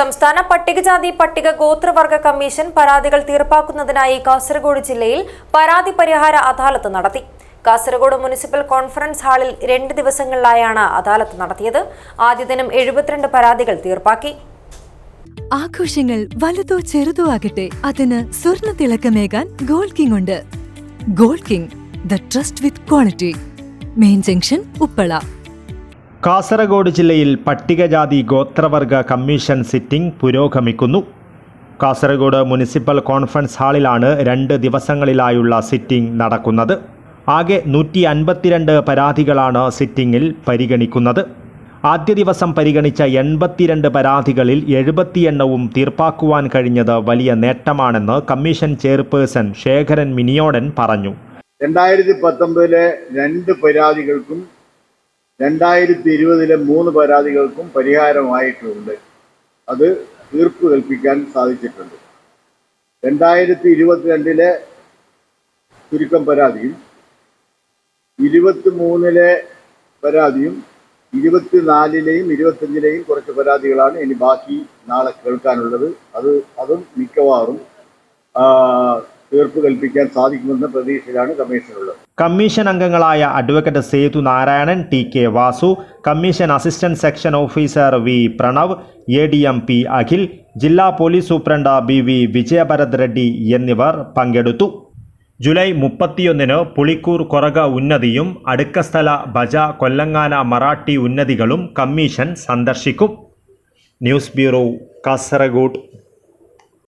സംസ്ഥാന പട്ടികജാതി പട്ടിക ഗോത്രവർഗ കമ്മീഷൻ പരാതികൾ തീർപ്പാക്കുന്നതിനായി കാസർഗോഡ് ജില്ലയിൽ പരാതി പരിഹാര അദാലത്ത് നടത്തി. കാസർഗോഡ് മുനിസിപ്പൽ കോൺഫറൻസ് ഹാളിൽ രണ്ട് ദിവസങ്ങളിലായാണ് അദാലത്ത് നടത്തിയത്. ആദ്യ ദിനം എഴുപത്തിരണ്ട് പരാതികൾ തീർപ്പാക്കി. ആഘോഷങ്ങൾ വലുതോ ചെറുതോ ആകട്ടെ അതിന് സ്വർണ തിളക്കമേകാൻ ഗോൾഡ് കിങ് ഉണ്ട്. Gold king the trust with quality. Main junction Uppala. Kasaragod ജില്ലയിൽ പട്ടികജാതി ഗോത്രവർഗ കമ്മീഷൻ സിറ്റിംഗ് പുരോഗമിക്കുന്നു. കാസർഗോഡ് മുനിസിപ്പൽ കോൺഫറൻസ് ഹാളിലാണ് രണ്ട് ദിവസങ്ങളിലായുള്ള സിറ്റിംഗ് നടക്കുന്നത്. ആകെ നൂറ്റി അൻപത്തിരണ്ട് പരാതികളാണ് സിറ്റിംഗിൽ പരിഗണിക്കുന്നത്. ആദ്യ ദിവസം പരിഗണിച്ച എൺപത്തിരണ്ട് പരാതികളിൽ എഴുപത്തിയെണ്ണവും തീർപ്പാക്കുവാൻ കഴിഞ്ഞത് വലിയ നേട്ടമാണെന്ന് കമ്മീഷൻ ചെയർപേഴ്സൺ ശേഖരൻ മിനിയോടൻ പറഞ്ഞു. രണ്ടായിരത്തി പത്തൊമ്പതിലെ രണ്ട് പരാതികൾക്കും രണ്ടായിരത്തി ഇരുപതിലെ മൂന്ന് പരാതികൾക്കും പരിഹാരമായിട്ടുണ്ട്. അത് തീർപ്പ് കൽപ്പിക്കാൻ സാധിച്ചിട്ടുണ്ട്. രണ്ടായിരത്തി ഇരുപത്തിരണ്ടിലെ ചുരുക്കം പരാതിയും ഇരുപത്തി മൂന്നിലെ പരാതിയും ഇരുപത്തിനാലിലെയും ഇരുപത്തഞ്ചിലെയും കുറച്ച് പരാതികളാണ് ഇനി ബാക്കി നാളെ കേൾക്കാനുള്ളത്. അത് അതും മിക്കവാറും തീർപ്പ് കൽപ്പിക്കാൻ സാധിക്കുമെന്ന പ്രതീക്ഷയിലാണ് കമ്മീഷനുള്ളത്. കമ്മീഷൻ അംഗങ്ങളായ advocate Sethu Narayanan T K Vasu commission assistant section officer V Pranav A D M P Akhil ജില്ലാ police superintendent B V Vijayabharath Reddy എന്നിവർ പങ്കെടുത്തു. ജൂലൈ മുപ്പത്തിയൊന്നിന് പുളിക്കൂർ കൊറക ഉന്നതിയും അടുക്കസ്ഥല ബജ കൊല്ലങ്ങാന മറാഠി ഉന്നതികളും കമ്മീഷൻ സന്ദർശിക്കും. News bureau Kasaragod.